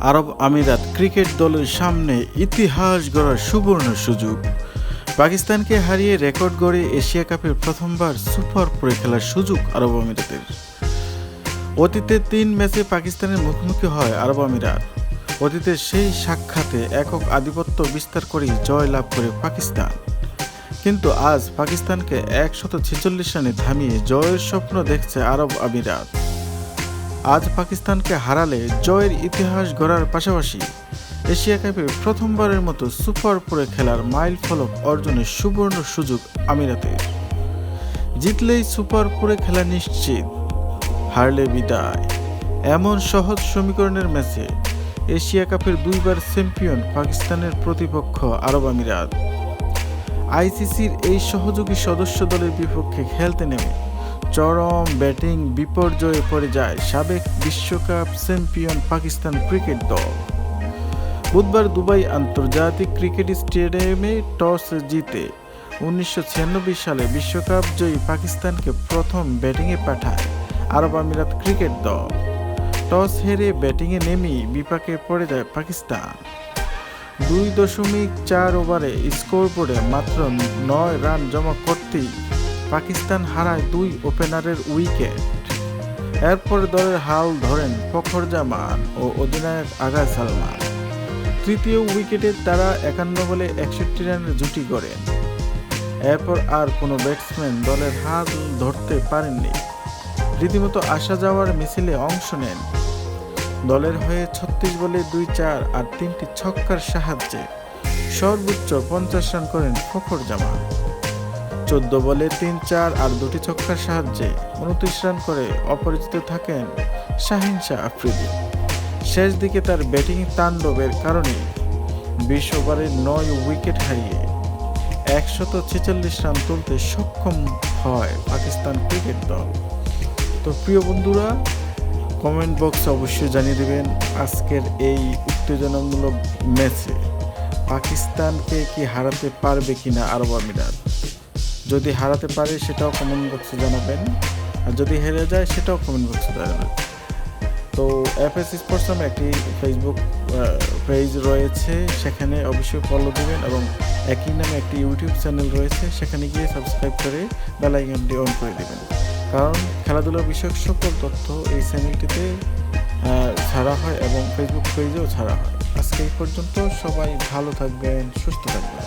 আরব আমিরাত ক্রিকেট দলের সামনে ইতিহাস গড়ার সুবর্ণ সুযোগ। পাকিস্তানকে হারিয়ে রেকর্ড গড়ে এশিয়া কাপের প্রথমবার সুপার ফোরে খেলার সুযোগ আরব আমিরাতের। অতীতে তিন ম্যাচে পাকিস্তানের মুখোমুখি হয় আরব আমিরাত। অতীতের সেই সাক্ষাতে একক আধিপত্য বিস্তার করেই জয় লাভ করে পাকিস্তান। কিন্তু আজ পাকিস্তানকে একশত ছেচল্লিশ রানে থামিয়ে জয়ের স্বপ্ন দেখছে আরব আমিরাত। আজ পাকিস্তানকে হারালে জয়ের ইতিহাস গড়ার পাশাপাশি এশিয়া কাপে প্রথমবারের মতো সুপার ফোরে খেলার মাইল ফলক অর্জনের সুবর্ণ সুযোগ আমিরাতে। জিতলেই সুপার ফোরে খেলা নিশ্চিত, হারলে বিদায়। এমন সহজ সমীকরণের ম্যাচে এশিয়া কাপের দুইবার চ্যাম্পিয়ন পাকিস্তানের প্রতিপক্ষ আরব আমিরাত। আইসিসির এই সহযোগী সদস্য দলের বিপক্ষে খেলতে নেমে চরম ব্যাটিং বিপর্যয়ে পড়ে যায় সাবেক বিশ্বকাপ চ্যাম্পিয়ন পাকিস্তান ক্রিকেট দল। বুধবার দুবাই আন্তর্জাতিক ক্রিকেট স্টেডিয়ামে টস জিতে উনিশশো ছিয়ানব্বই সালে বিশ্বকাপ জয়ী পাকিস্তানকে প্রথম ব্যাটিংয়ে পাঠায় আরব আমিরাত ক্রিকেট দল। টস হেরে ব্যাটিংয়ে নেমেই বিপাকে পড়ে যায় পাকিস্তান। দুই দশমিক চার ওভারে স্কোর বোর্ডে মাত্র নয় রান জমা করতেই পাকিস্তান হারায় দুই ওপেনারের উইকেট। এরপর দলের হাল ধরেন ফখর জামান ও অধিনায়ক আগা সালমান। তৃতীয় উইকেটে তারা একান্ন বলে একষট্টি রানের জুটি করেন। এরপর আর কোনো ব্যাটসম্যান দলের হাল ধরতে পারেননি। রীতিমতো আসা যাওয়ার মিছিলে অংশ নেন। দলের হয়ে ছত্রিশ বলে দুই চার আর তিনটি ছক্কার সাহায্যে সর্বোচ্চ পঞ্চাশ রান করেন ফখর জামান। চোদ্দ বলে তিন চার আর দুটি ছক্কার সাহায্যে উনত্রিশ রান করে অপরিচিত থাকেন শাহিন শাহ আফ্রিদি। শেষ দিকে তার ব্যাটিং তাণ্ডবের কারণে বিশ ওভারে নয় উইকেট হারিয়ে একশত ছেচল্লিশ রান তুলতে সক্ষম হয় পাকিস্তান ক্রিকেট দল। তো প্রিয় বন্ধুরা কমেন্ট বক্সে অবশ্যই জানিয়ে দেবেন আজকের এই উত্তেজনামূলক ম্যাচে পাকিস্তানকে কি হারাতে পারবে কিনা আরব আমিরাত। যদি হারাতে পারে সেটাও কমেন্ট বক্সে জানাবেন। আর যদি হেরে যায় সেটাও কমেন্ট বক্সে জানাবেন। তো এফএস স্পোর্টস নামে একটি ফেসবুক পেজ রয়েছে। সেখানে অবশ্যই ফলো দেবেন এবং একই নামে একটি ইউটিউব চ্যানেল রয়েছে। সেখানে গিয়ে সাবস্ক্রাইব করে বেল আইকনটি অন করে দেবেন। কারণ খেলাধুলা বিষয়ক সকল তথ্য এই চ্যানেলটিতে ছাড়া হয় এবং ফেসবুক পেজেও ছাড়া হয়। আজকে এই পর্যন্ত সবাই ভালো থাকবেন, সুস্থ থাকবেন।